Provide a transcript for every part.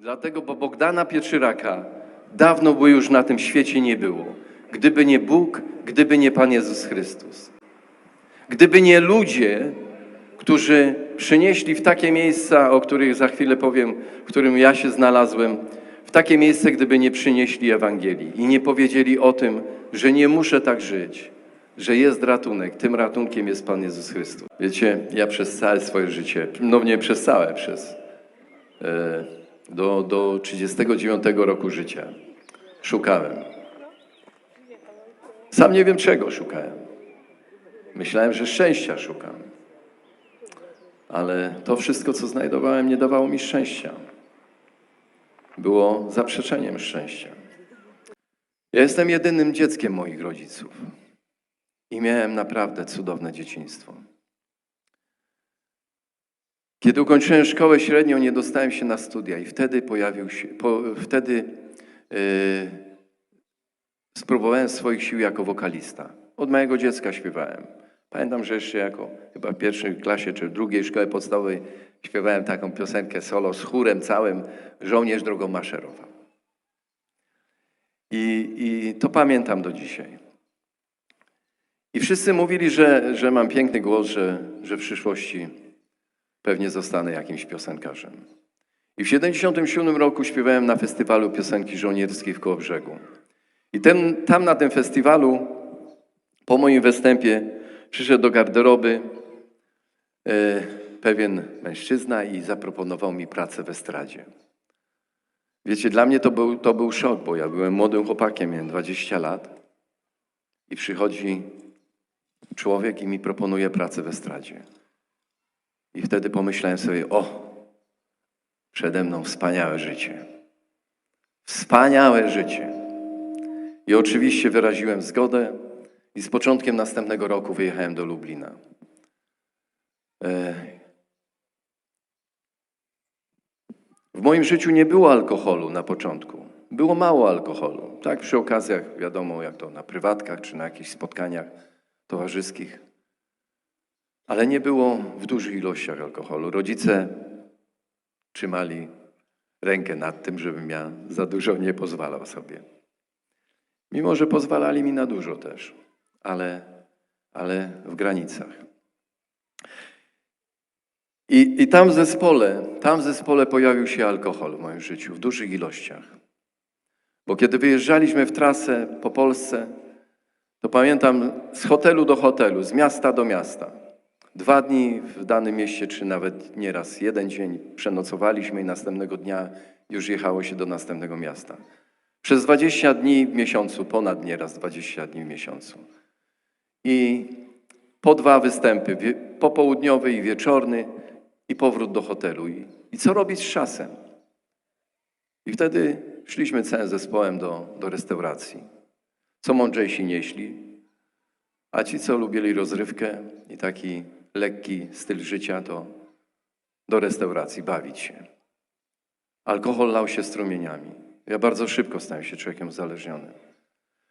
Dlatego, bo Bogdana Pietrzyraka dawno by już na tym świecie nie było. Gdyby nie Bóg, gdyby nie Pan Jezus Chrystus. Gdyby nie ludzie, którzy przynieśli w takie miejsca, o których za chwilę powiem, w którym ja się znalazłem, w takie miejsce, gdyby nie przynieśli Ewangelii i nie powiedzieli o tym, że nie muszę tak żyć, że jest ratunek, tym ratunkiem jest Pan Jezus Chrystus. Wiecie, ja przez całe swoje życie, no nie przez całe, przez e, do, do 39 roku życia szukałem. Sam nie wiem czego szukałem. Myślałem, że szczęścia szukam. Ale to wszystko, co znajdowałem, nie dawało mi szczęścia. Było zaprzeczeniem szczęścia. Ja jestem jedynym dzieckiem moich rodziców i miałem naprawdę cudowne dzieciństwo. Kiedy ukończyłem szkołę średnią, nie dostałem się na studia i wtedy pojawił się, po, wtedy yy, spróbowałem swoich sił jako wokalista. Od małego dziecka śpiewałem. Pamiętam, że jeszcze jako chyba w pierwszej klasie czy w drugiej szkole podstawowej śpiewałem taką piosenkę solo z chórem całym Żołnierz drogą maszerował. I, I to pamiętam do dzisiaj. I wszyscy mówili, że, że mam piękny głos, że, że w przyszłości pewnie zostanę jakimś piosenkarzem. I w 77 roku śpiewałem na festiwalu piosenki żołnierskiej w Kołobrzegu. I ten, tam na tym festiwalu, po moim występie, przyszedł do garderoby e, pewien mężczyzna i zaproponował mi pracę w estradzie. Wiecie, dla mnie to był, to był szok, bo ja byłem młodym chłopakiem, miałem 20 lat i przychodzi człowiek i mi proponuje pracę w estradzie. I wtedy pomyślałem sobie, o, przede mną wspaniałe życie. Wspaniałe życie. I oczywiście wyraziłem zgodę i z początkiem następnego roku wyjechałem do Lublina. E, W moim życiu nie było alkoholu na początku. Było mało alkoholu. Tak przy okazjach, wiadomo, jak to na prywatkach czy na jakichś spotkaniach towarzyskich. Ale nie było w dużych ilościach alkoholu. Rodzice trzymali rękę nad tym, żebym ja za dużo nie pozwalał sobie. Mimo, że pozwalali mi na dużo też, ale, ale w granicach. I, I tam w zespole, tam w zespole pojawił się alkohol w moim życiu w dużych ilościach. Bo kiedy wyjeżdżaliśmy w trasę po Polsce, to pamiętam z hotelu do hotelu, z miasta do miasta. Dwa dni w danym mieście, czy nawet nieraz jeden dzień przenocowaliśmy i następnego dnia już jechało się do następnego miasta. Przez 20 dni w miesiącu, ponad nieraz 20 dni w miesiącu. I po dwa występy, popołudniowy i wieczorny, i powrót do hotelu. I, I co robić z czasem? I wtedy szliśmy całym zespołem do, do restauracji. Co mądrzejsi nieśli, a ci, co lubili rozrywkę i taki lekki styl życia, to do restauracji bawić się. Alkohol lał się strumieniami. Ja bardzo szybko stałem się człowiekiem uzależnionym.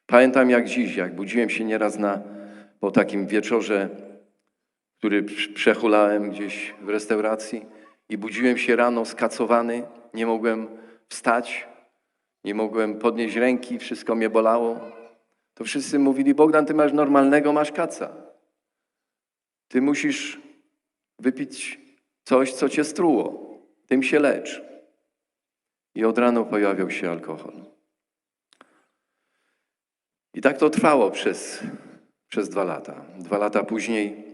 Pamiętam jak dziś, jak budziłem się nieraz na, po takim wieczorze, który prz- przechulałem gdzieś w restauracji i budziłem się rano skacowany, nie mogłem wstać, nie mogłem podnieść ręki, wszystko mnie bolało. To wszyscy mówili, Bogdan, ty masz normalnego, masz kaca. Ty musisz wypić coś, co cię struło. Tym się lecz. I od rana pojawiał się alkohol. I tak to trwało przez, przez dwa lata. Dwa lata później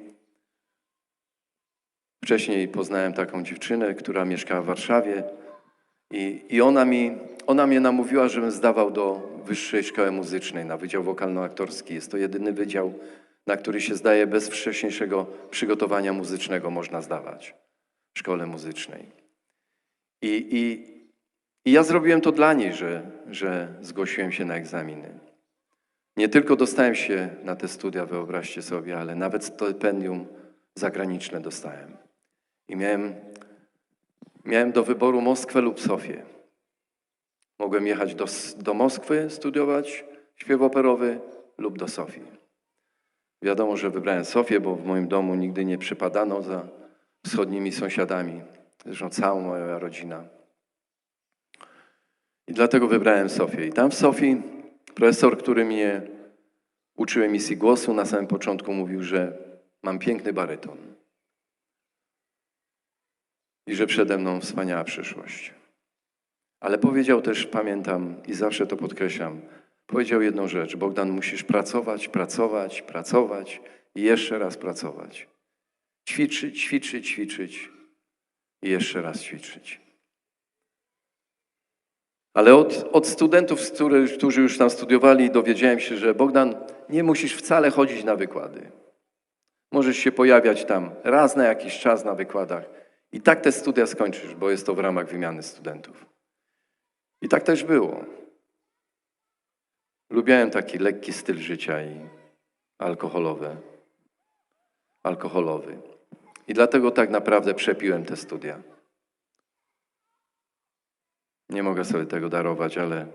Wcześniej poznałem taką dziewczynę, która mieszkała w Warszawie i, i ona, mi, ona mnie namówiła, żebym zdawał do Wyższej Szkoły Muzycznej na Wydział Wokalno-Aktorski. Jest to jedyny wydział, na który się zdaje bez wcześniejszego przygotowania muzycznego można zdawać w szkole muzycznej. I, i, i ja zrobiłem to dla niej, że, że zgłosiłem się na egzaminy. Nie tylko dostałem się na te studia, wyobraźcie sobie, ale nawet stypendium zagraniczne dostałem. I miałem, miałem do wyboru Moskwę lub Sofię. Mogłem jechać do, do Moskwy, studiować śpiew operowy lub do Sofii. Wiadomo, że wybrałem Sofię, bo w moim domu nigdy nie przypadano za wschodnimi sąsiadami. Zresztą cała moja rodzina. I dlatego wybrałem Sofię. I tam w Sofii profesor, który mnie uczył emisji głosu, na samym początku mówił, że mam piękny baryton. I że przede mną wspaniała przyszłość. Ale powiedział też, pamiętam i zawsze to podkreślam, powiedział jedną rzecz: Bogdan, musisz pracować, pracować, pracować i jeszcze raz pracować. Ćwiczyć, ćwiczyć, ćwiczyć i jeszcze raz ćwiczyć. Ale od, od studentów, z których, którzy już tam studiowali, dowiedziałem się, że Bogdan, nie musisz wcale chodzić na wykłady. Możesz się pojawiać tam raz na jakiś czas na wykładach i tak te studia skończysz, bo jest to w ramach wymiany studentów. I tak też było. Lubiałem taki lekki styl życia i alkoholowe, alkoholowy. I dlatego tak naprawdę przepiłem te studia. Nie mogę sobie tego darować, ale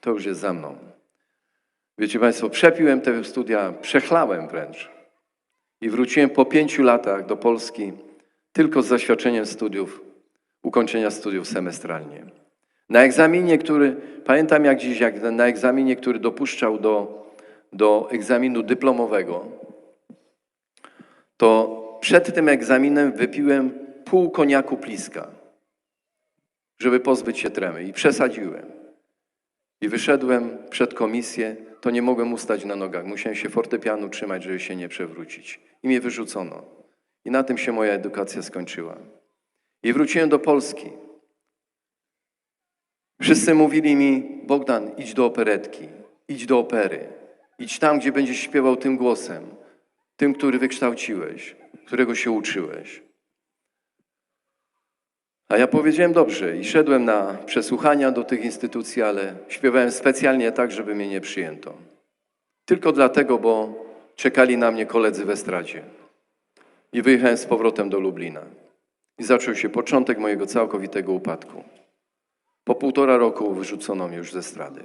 to już jest za mną. Wiecie Państwo, przepiłem te studia, przechlałem wręcz. I wróciłem po pięciu latach do Polski tylko z zaświadczeniem studiów, ukończenia studiów semestralnie. Na egzaminie, który, pamiętam jak dziś, jak na egzaminie, który dopuszczał do, do egzaminu dyplomowego, to przed tym egzaminem wypiłem pół koniaku pliska, żeby pozbyć się tremy i przesadziłem. I wyszedłem przed komisję, to nie mogłem ustać na nogach. Musiałem się fortepianu trzymać, żeby się nie przewrócić. I mnie wyrzucono. I na tym się moja edukacja skończyła. I wróciłem do Polski. Wszyscy mówili mi, Bogdan, idź do operetki, idź do opery, idź tam, gdzie będziesz śpiewał tym głosem, tym, który wykształciłeś, którego się uczyłeś. A ja powiedziałem dobrze i szedłem na przesłuchania do tych instytucji, ale śpiewałem specjalnie tak, żeby mnie nie przyjęto. Tylko dlatego, bo czekali na mnie koledzy w estradzie. I wyjechałem z powrotem do Lublina. I zaczął się początek mojego całkowitego upadku. Po półtora roku wyrzucono mnie już ze strady,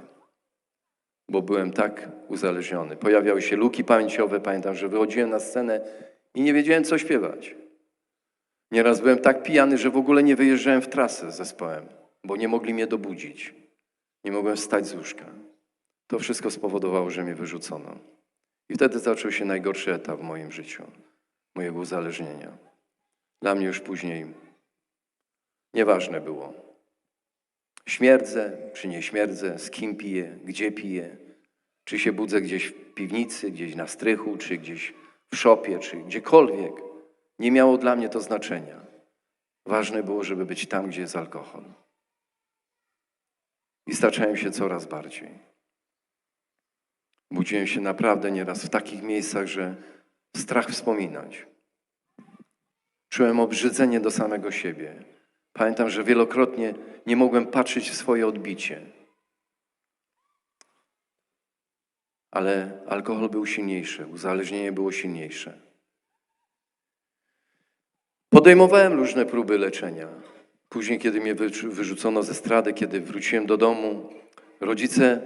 bo byłem tak uzależniony. Pojawiały się luki pamięciowe. Pamiętam, że wychodziłem na scenę i nie wiedziałem, co śpiewać. Nieraz byłem tak pijany, że w ogóle nie wyjeżdżałem w trasę z zespołem, bo nie mogli mnie dobudzić. Nie mogłem wstać z łóżka. To wszystko spowodowało, że mnie wyrzucono. I wtedy zaczął się najgorszy etap w moim życiu, mojego uzależnienia. Dla mnie już później nieważne było. Śmierdzę, czy nie śmierdzę, z kim piję, gdzie piję, czy się budzę gdzieś w piwnicy, gdzieś na strychu, czy gdzieś w szopie, czy gdziekolwiek. Nie miało dla mnie to znaczenia. Ważne było, żeby być tam, gdzie jest alkohol. I staczałem się coraz bardziej. Budziłem się naprawdę nieraz w takich miejscach, że strach wspominać. Czułem obrzydzenie do samego siebie. Pamiętam, że wielokrotnie nie mogłem patrzeć w swoje odbicie. Ale alkohol był silniejszy, uzależnienie było silniejsze. Podejmowałem różne próby leczenia. Później, kiedy mnie wyrzucono ze strady, kiedy wróciłem do domu, rodzice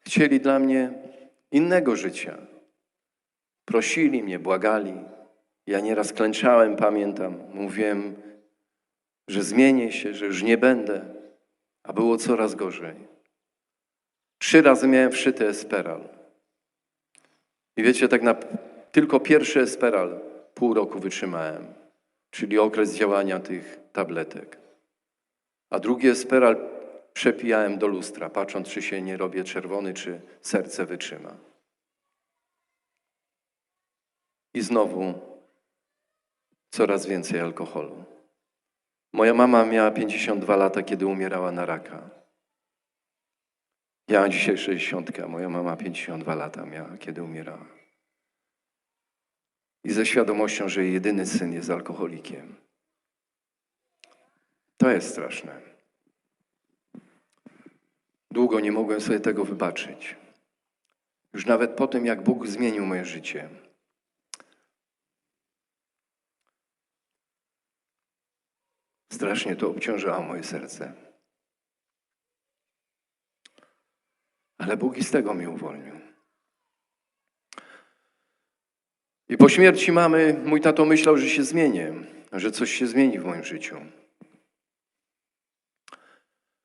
chcieli dla mnie innego życia. Prosili mnie, błagali. Ja nieraz klęczałem, pamiętam. Mówiłem, że zmienię się, że już nie będę, a było coraz gorzej. Trzy razy miałem wszyty esperal. I wiecie, tak na tylko pierwszy esperal pół roku wytrzymałem, czyli okres działania tych tabletek. A drugi esperal przepijałem do lustra, patrząc, czy się nie robię czerwony, czy serce wytrzyma. I znowu coraz więcej alkoholu. Moja mama miała 52 lata, kiedy umierała na raka. Ja mam dzisiaj 60, a moja mama 52 lata miała, kiedy umierała. I ze świadomością, że jej jedyny syn jest alkoholikiem. To jest straszne. Długo nie mogłem sobie tego wybaczyć. Już nawet po tym, jak Bóg zmienił moje życie. Strasznie to obciążało moje serce. Ale Bóg i z tego mnie uwolnił. I po śmierci mamy, mój tato myślał, że się zmienię, że coś się zmieni w moim życiu.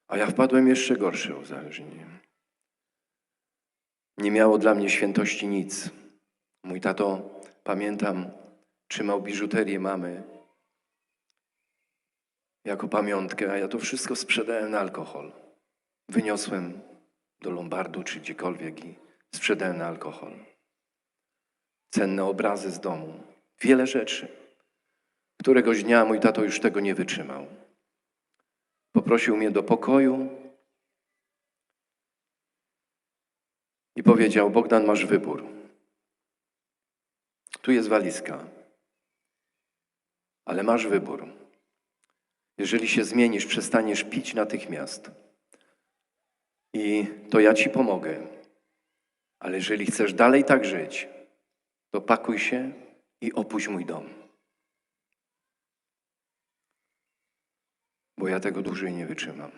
A ja wpadłem jeszcze gorsze uzależnienie. Nie miało dla mnie świętości nic. Mój tato, pamiętam, trzymał biżuterię mamy jako pamiątkę, a ja to wszystko sprzedałem na alkohol. Wyniosłem do Lombardu czy gdziekolwiek i sprzedałem na alkohol. Cenne obrazy z domu, wiele rzeczy. Któregoś dnia mój tato już tego nie wytrzymał. Poprosił mnie do pokoju i powiedział: Bogdan, masz wybór. Tu jest walizka, ale masz wybór. Jeżeli się zmienisz, przestaniesz pić natychmiast. I to ja ci pomogę. Ale jeżeli chcesz dalej tak żyć, to pakuj się i opuść mój dom. Bo ja tego dłużej nie wytrzymam.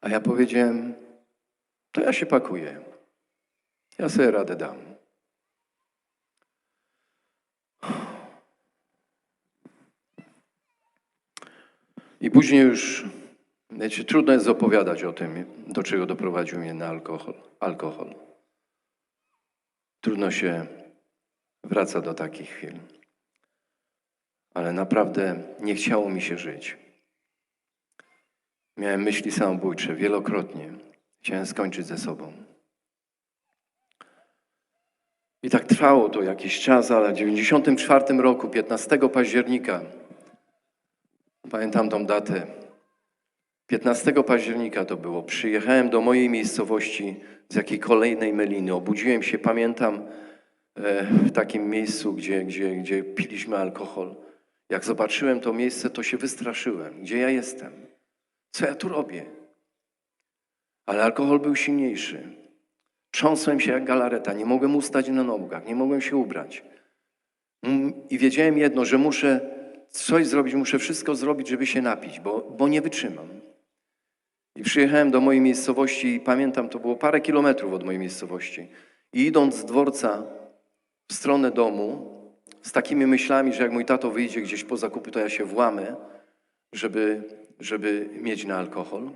A ja powiedziałem, to ja się pakuję. Ja sobie radę dam. I później już, wiecie, trudno jest opowiadać o tym, do czego doprowadził mnie na alkohol. alkohol. Trudno się wraca do takich chwil. Ale naprawdę nie chciało mi się żyć. Miałem myśli samobójcze wielokrotnie. Chciałem skończyć ze sobą. I tak trwało to jakiś czas, ale w 1994 roku, 15 października, pamiętam tą datę, 15 października to było, przyjechałem do mojej miejscowości z jakiej kolejnej meliny. Obudziłem się, pamiętam, e, w takim miejscu, gdzie, gdzie, gdzie piliśmy alkohol. Jak zobaczyłem to miejsce, to się wystraszyłem. Gdzie ja jestem? Co ja tu robię? Ale alkohol był silniejszy. Trząsłem się jak galareta, nie mogłem ustać na nogach, nie mogłem się ubrać. Mm, I wiedziałem jedno, że muszę coś zrobić, muszę wszystko zrobić, żeby się napić, bo, bo nie wytrzymam. I przyjechałem do mojej miejscowości i pamiętam, to było parę kilometrów od mojej miejscowości. I idąc z dworca w stronę domu, z takimi myślami, że jak mój tato wyjdzie gdzieś po zakupy, to ja się włamę, żeby, żeby mieć na alkohol.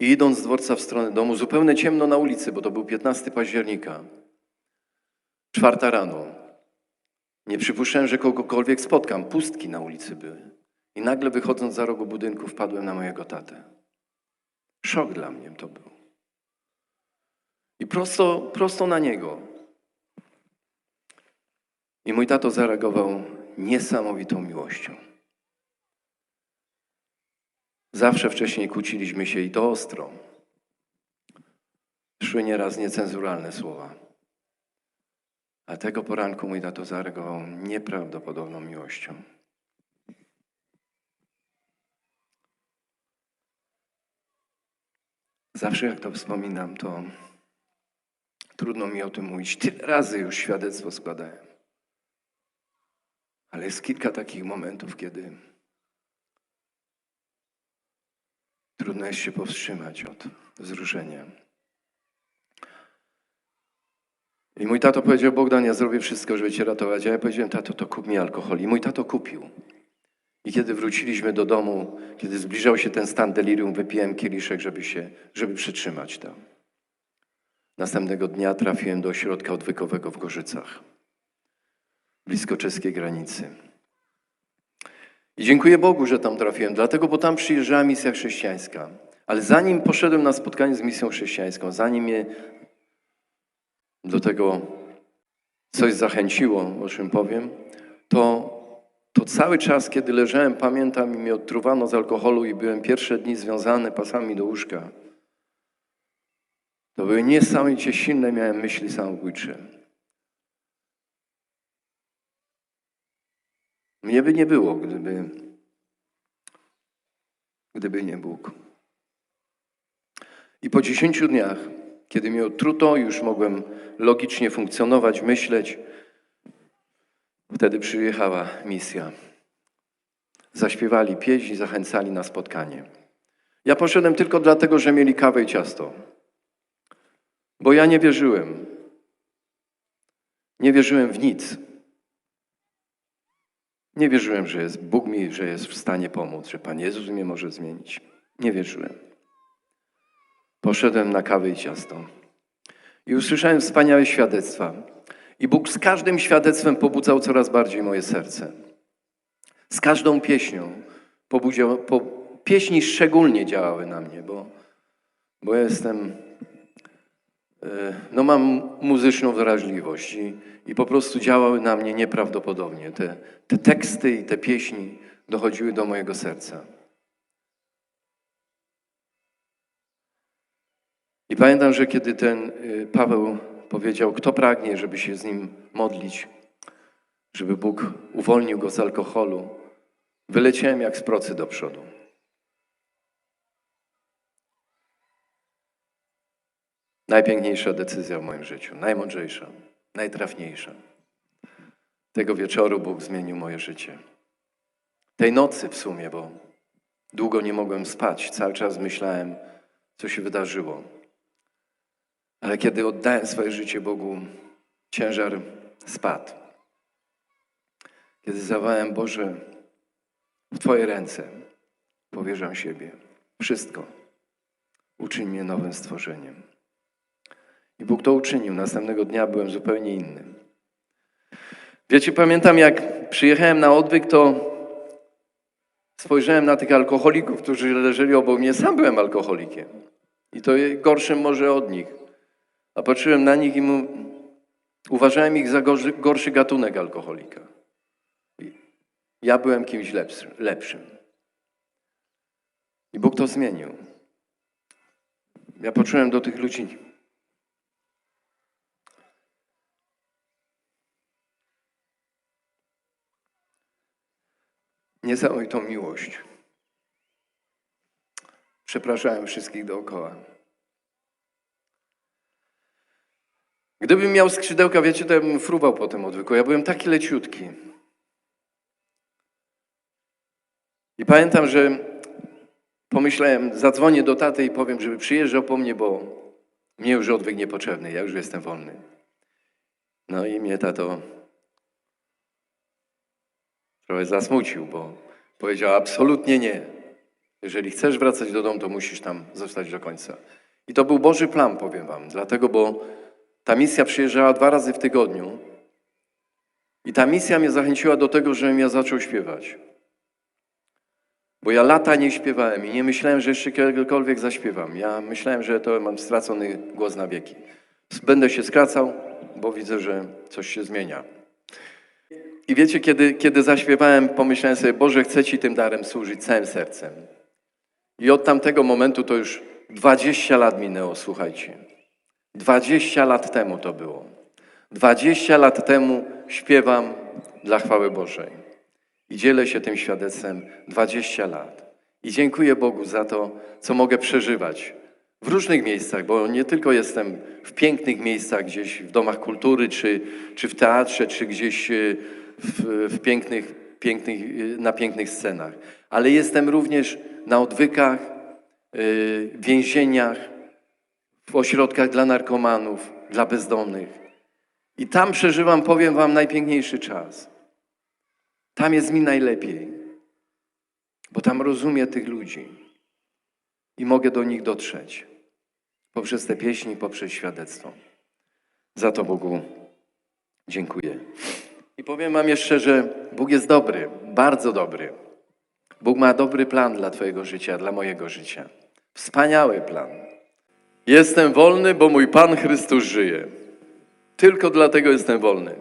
I idąc z dworca w stronę domu, zupełnie ciemno na ulicy, bo to był 15 października, czwarta rano. Nie przypuszczałem, że kogokolwiek spotkam. Pustki na ulicy były. I nagle wychodząc za rogu budynku wpadłem na mojego tatę. Szok dla mnie to był. I prosto, prosto na niego. I mój tato zareagował niesamowitą miłością. Zawsze wcześniej kłóciliśmy się i to ostro. Szły nieraz niecenzuralne słowa. A tego poranku mój tato zareagował nieprawdopodobną miłością. Zawsze jak to wspominam, to trudno mi o tym mówić. Tyle razy już świadectwo składałem. Ale jest kilka takich momentów, kiedy trudno jest się powstrzymać od wzruszenia. I mój tato powiedział, Bogdan, ja zrobię wszystko, żeby cię ratować. A ja powiedziałem, tato, to kup mi alkohol. I mój tato kupił. I kiedy wróciliśmy do domu, kiedy zbliżał się ten stan delirium, wypiłem kieliszek, żeby się, żeby przytrzymać to. Następnego dnia trafiłem do ośrodka odwykowego w Gorzycach, blisko czeskiej granicy. I dziękuję Bogu, że tam trafiłem, dlatego, bo tam przyjeżdżała misja chrześcijańska. Ale zanim poszedłem na spotkanie z misją chrześcijańską, zanim mnie do tego coś zachęciło, o czym powiem, to, to cały czas, kiedy leżałem, pamiętam i mnie odtruwano z alkoholu i byłem pierwsze dni związany pasami do łóżka. To były niesamowicie silne, miałem myśli samobójcze. Mnie by nie było, gdyby, gdyby nie Bóg. I po dziesięciu dniach, kiedy mnie otruto, już mogłem logicznie funkcjonować, myśleć, wtedy przyjechała misja. Zaśpiewali pieśń zachęcali na spotkanie. Ja poszedłem tylko dlatego, że mieli kawę i ciasto. Bo ja nie wierzyłem. Nie wierzyłem w nic. Nie wierzyłem, że jest Bóg mi, że jest w stanie pomóc, że Pan Jezus mnie może zmienić. Nie wierzyłem. Poszedłem na kawę i ciasto. I usłyszałem wspaniałe świadectwa. I Bóg z każdym świadectwem pobudzał coraz bardziej moje serce. Z każdą pieśnią pobudział, po, pieśni szczególnie działały na mnie, bo, bo ja jestem, e, no mam muzyczną wrażliwość i, i po prostu działały na mnie nieprawdopodobnie. Te, te teksty i te pieśni dochodziły do mojego serca. I pamiętam, że kiedy ten y, Paweł powiedział, kto pragnie, żeby się z nim modlić, żeby Bóg uwolnił go z alkoholu, wyleciałem jak z procy do przodu. Najpiękniejsza decyzja w moim życiu, najmądrzejsza, najtrafniejsza. Tego wieczoru Bóg zmienił moje życie. Tej nocy w sumie, bo długo nie mogłem spać, cały czas myślałem, co się wydarzyło. Ale kiedy oddałem swoje życie Bogu, ciężar spadł. Kiedy zawołałem Boże, w Twoje ręce powierzam siebie. Wszystko. Uczyń mnie nowym stworzeniem. I Bóg to uczynił. Następnego dnia byłem zupełnie innym. Wiecie, pamiętam jak przyjechałem na odwyk, to spojrzałem na tych alkoholików, którzy leżeli obok mnie. Sam byłem alkoholikiem. I to gorszym może od nich. A patrzyłem na nich i mu, uważałem ich za gorszy, gorszy gatunek alkoholika. Ja byłem kimś lepszym, lepszym. I Bóg to zmienił. Ja poczułem do tych ludzi. Niesamowitą miłość. Przepraszałem wszystkich dookoła. Gdybym miał skrzydełka, wiecie, to ja bym fruwał po tym odwyku. Ja byłem taki leciutki. I pamiętam, że pomyślałem, zadzwonię do taty i powiem, żeby przyjeżdżał po mnie, bo mnie już odwyk niepotrzebny, ja już jestem wolny. No i mnie tato trochę zasmucił, bo powiedział absolutnie nie. Jeżeli chcesz wracać do domu, to musisz tam zostać do końca. I to był Boży plan, powiem wam, dlatego, bo ta misja przyjeżdżała dwa razy w tygodniu i ta misja mnie zachęciła do tego, żebym ja zaczął śpiewać. Bo ja lata nie śpiewałem i nie myślałem, że jeszcze kiedykolwiek zaśpiewam. Ja myślałem, że to mam stracony głos na wieki. Będę się skracał, bo widzę, że coś się zmienia. I wiecie, kiedy, kiedy zaśpiewałem, pomyślałem sobie, Boże, chcę Ci tym darem służyć całym sercem. I od tamtego momentu to już 20 lat minęło, słuchajcie. 20 lat temu to było. 20 lat temu śpiewam dla chwały Bożej. I dzielę się tym świadectwem 20 lat. I dziękuję Bogu za to, co mogę przeżywać w różnych miejscach, bo nie tylko jestem w pięknych miejscach, gdzieś w domach kultury, czy, czy w teatrze, czy gdzieś e, w, w pięknych, pięknych, e, na pięknych scenach, ale jestem również na odwykach, e, w więzieniach, w ośrodkach dla narkomanów, dla bezdomnych. I tam przeżywam, powiem Wam, najpiękniejszy czas. Tam jest mi najlepiej, bo tam rozumiem tych ludzi i mogę do nich dotrzeć poprzez te pieśni, poprzez świadectwo. Za to Bogu dziękuję. I powiem Wam jeszcze, że Bóg jest dobry, bardzo dobry. Bóg ma dobry plan dla Twojego życia, dla mojego życia. Wspaniały plan. Jestem wolny, bo mój Pan Chrystus żyje. Tylko dlatego jestem wolny.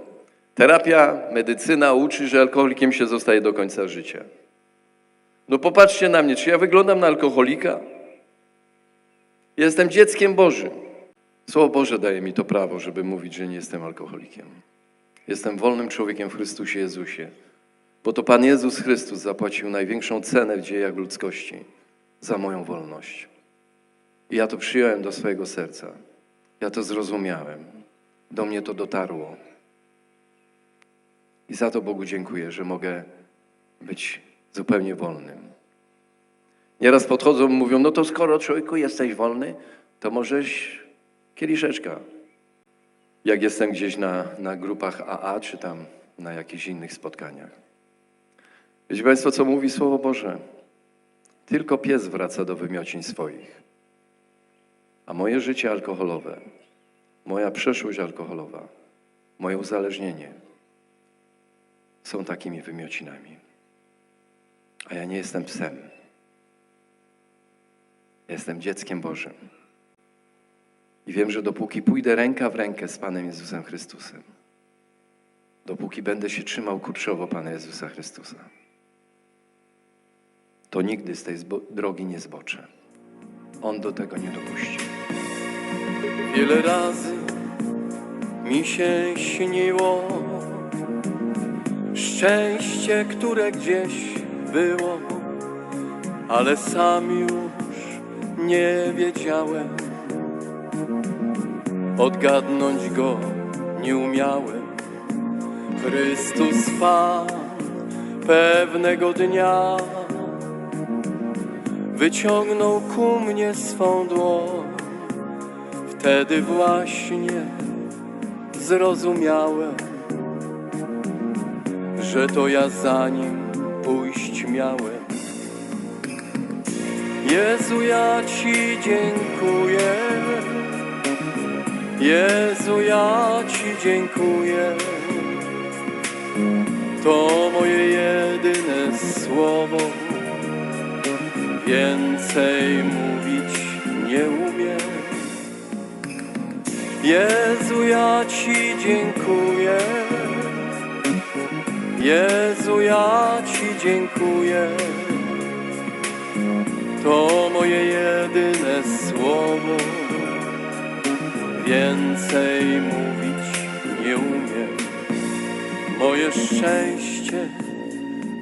Terapia, medycyna uczy, że alkoholikiem się zostaje do końca życia. No popatrzcie na mnie, czy ja wyglądam na alkoholika? Jestem dzieckiem Bożym. Słowo Boże daje mi to prawo, żeby mówić, że nie jestem alkoholikiem. Jestem wolnym człowiekiem w Chrystusie Jezusie, bo to Pan Jezus Chrystus zapłacił największą cenę w dziejach ludzkości za moją wolność. I ja to przyjąłem do swojego serca. Ja to zrozumiałem. Do mnie to dotarło. I za to Bogu dziękuję, że mogę być zupełnie wolnym. Nieraz podchodzą i mówią, no to skoro człowieku jesteś wolny, to możesz kieliszeczka. Jak jestem gdzieś na, na grupach AA, czy tam na jakichś innych spotkaniach. Wiecie Państwo, co mówi Słowo Boże? Tylko pies wraca do wymiocin swoich. A moje życie alkoholowe, moja przeszłość alkoholowa, moje uzależnienie są takimi wymiocinami. A ja nie jestem psem. Jestem dzieckiem Bożym. I wiem, że dopóki pójdę ręka w rękę z Panem Jezusem Chrystusem, dopóki będę się trzymał kurczowo Pana Jezusa Chrystusa, to nigdy z tej drogi nie zboczę. On do tego nie dopuści. Wiele razy mi się śniło szczęście, które gdzieś było, ale sam już nie wiedziałem. Odgadnąć go nie umiałem. Chrystus Pan pewnego dnia wyciągnął ku mnie swą dłoń. Wtedy właśnie zrozumiałem, że to ja za nim pójść miałem. Jezu, ja Ci dziękuję. Jezu, ja Ci dziękuję. To moje jedyne słowo. Więcej mówić Jezu, ja Ci dziękuję. Jezu, ja Ci dziękuję. To moje jedyne słowo. Więcej mówić nie umiem. Moje szczęście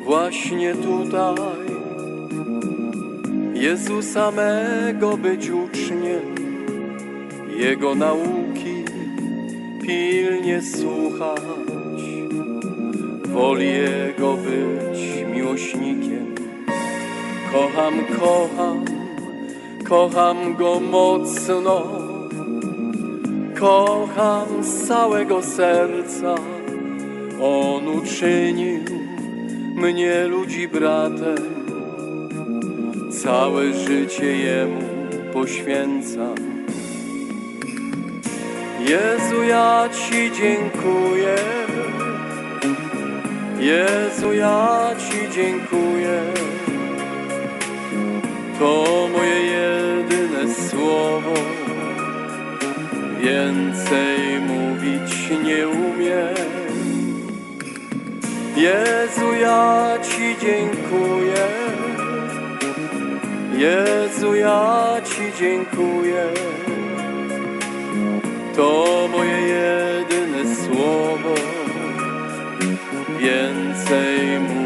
właśnie tutaj. Jezusa mego być uczniem. Jego nauki pilnie słuchać, woli Jego być miłośnikiem. Kocham, kocham, kocham Go mocno, kocham z całego serca. On uczynił mnie ludzi bratem, całe życie Jemu poświęcam. Jezu, ja Ci dziękuję. Jezu, ja Ci dziękuję. To moje jedyne słowo. Więcej mówić nie umiem. Jezu, ja Ci dziękuję. Jezu, ja Ci dziękuję. To moje jedyne słowo, więcej mu